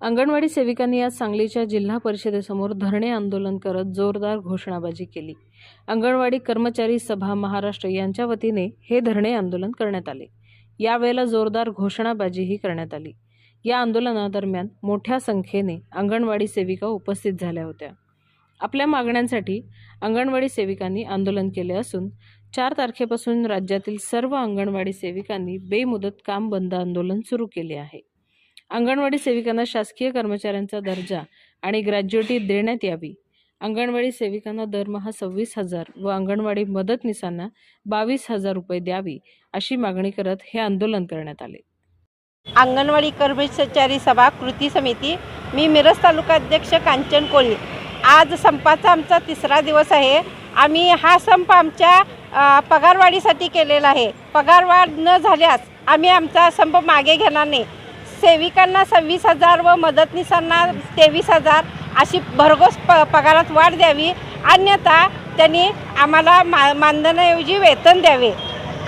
अंगणवाडी सेविकांनी आज सांगलीच्या जिल्हा परिषदेसमोर धरणे आंदोलन करत जोरदार घोषणाबाजी केली. अंगणवाडी कर्मचारी सभा महाराष्ट्र यांच्या वतीने हे धरणे आंदोलन करण्यात आले. यावेळेला जोरदार घोषणाबाजीही करण्यात आली. या आंदोलनादरम्यान मोठ्या संख्येने अंगणवाडी सेविका उपस्थित झाल्या होत्या. आपल्या मागण्यांसाठी अंगणवाडी सेविकांनी आंदोलन केले असून चार तारखेपासून राज्यातील सर्व अंगणवाडी सेविकांनी बेमुदत काम बंद आंदोलन सुरू केले आहे. अंगणवाडी सेविकांना शासकीय कर्मचाऱ्यांचा दर्जा आणि ग्रॅज्युएटी देण्यात यावी. अंगणवाडी सेविकांना दरमहा सव्वीस हजार व अंगणवाडी मदतनीसांना बावीस हजार रुपये द्यावी अशी मागणी करत हे आंदोलन करण्यात आले. अंगणवाडी कर्मचारी सभा कृती समिती मी मिरज तालुका अध्यक्ष कांचन कोळी. आज संपाचा आमचा तिसरा दिवस आहे. आम्ही हा संप आमच्या पगारवाढीसाठी केलेला आहे. पगारवाढ न झाल्यास आम्ही आमचा संप मागे घेणार नाही. सेविकांना सव्वीस हजार व मदतनीसांना तेवीस हजार अशी भरघोस प पगारात वाढ द्यावी. अन्यथा त्यांनी आम्हाला मा मानधनाऐवजी वेतन द्यावे.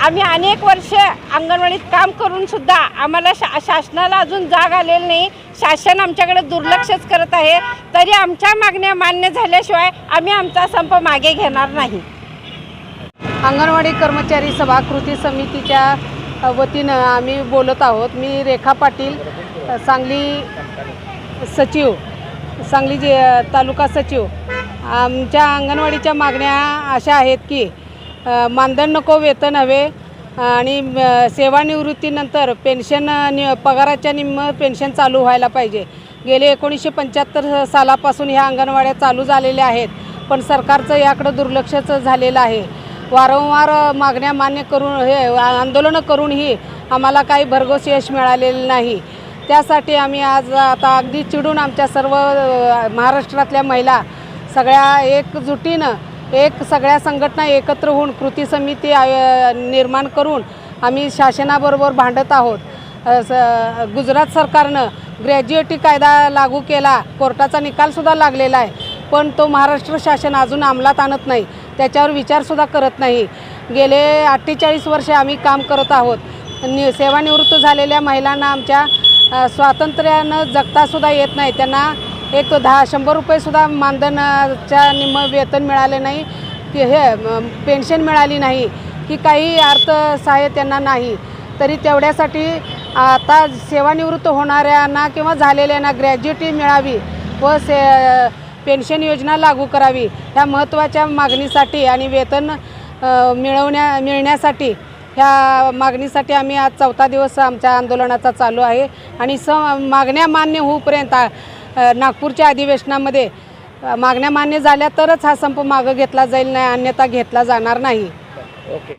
आम्ही अनेक वर्ष अंगणवाडीत काम करूनसुद्धा आम्हाला शा शासनाला अजून जाग आलेली नाही. शासन आमच्याकडे दुर्लक्षच करत आहे. तरी आमच्या मागण्या मान्य झाल्याशिवाय आम्ही आमचा संप मागे घेणार नाही. अंगणवाडी कर्मचारी सभा कृती समितीच्या वतीनं आम्ही बोलत आहोत. मी रेखा पाटील सांगली सचिव सांगली जे तालुका सचिव. आमच्या अंगणवाडीच्या मागण्या अशा आहेत की मानधन नको वेतन हवे आणि सेवानिवृत्तीनंतर पेन्शन नि पगाराच्या निम्म पेन्शन चालू व्हायला पाहिजे. गेले एकोणीसशे पंच्याहत्तर सालापासून ह्या अंगणवाड्या चालू झालेल्या आहेत पण सरकारचं याकडं दुर्लक्षच झालेलं आहे. वारंवार मागण्या मान्य करून हे आंदोलनं करूनही आम्हाला काही भरघोस यश मिळालेलं नाही. त्यासाठी आम्ही आज आता अगदी चिडून आमच्या सर्व महाराष्ट्रातल्या महिला सगळ्या एकजुटीनं एक सगळ्या संघटना एकत्र होऊन कृती समिती आय- निर्माण करून आम्ही शासनाबरोबर भांडत आहोत. स- गुजरात सरकारनं ग्रॅज्युएटी कायदा लागू केला कोर्टाचा निकालसुद्धा लागलेला आहे पण तो महाराष्ट्र शासन अजून अंमलात आणत नाही. त्याच्यावर विचारसुद्धा करत नाही. गेले अठ्ठेचाळीस वर्षे आम्ही काम करत आहोत. नि सेवानिवृत्त झालेल्या महिलांना आमच्या स्वातंत्र्यानं जगतासुद्धा येत नाही. त्यांना एक दहा शंभर रुपयेसुद्धा मानधनाच्या निम्म वेतन मिळाले नाही. की हे पेन्शन मिळाली नाही. की काही अर्थसहाय्य त्यांना नाही. तरी तेवढ्यासाठी आता सेवानिवृत्त होणाऱ्यांना किंवा झालेल्यांना ग्रॅज्युएटी मिळावी व से पेन्शन योजना लागू करावी. ह्या महत्त्वाच्या मागणीसाठी आणि वेतन मिळवण्या मिळण्यासाठी ह्या मागणीसाठी आम्ही आज चौथा दिवस आमच्या आंदोलनाचा चालू आहे. आणि स मागण्या मान्य होऊपर्यंत नागपूरच्या अधिवेशनामध्ये मागण्या मान्य झाल्या तरच हा संप मागं घेतला जाईल नाही अन्यथा घेतला जाणार नाही. ओके.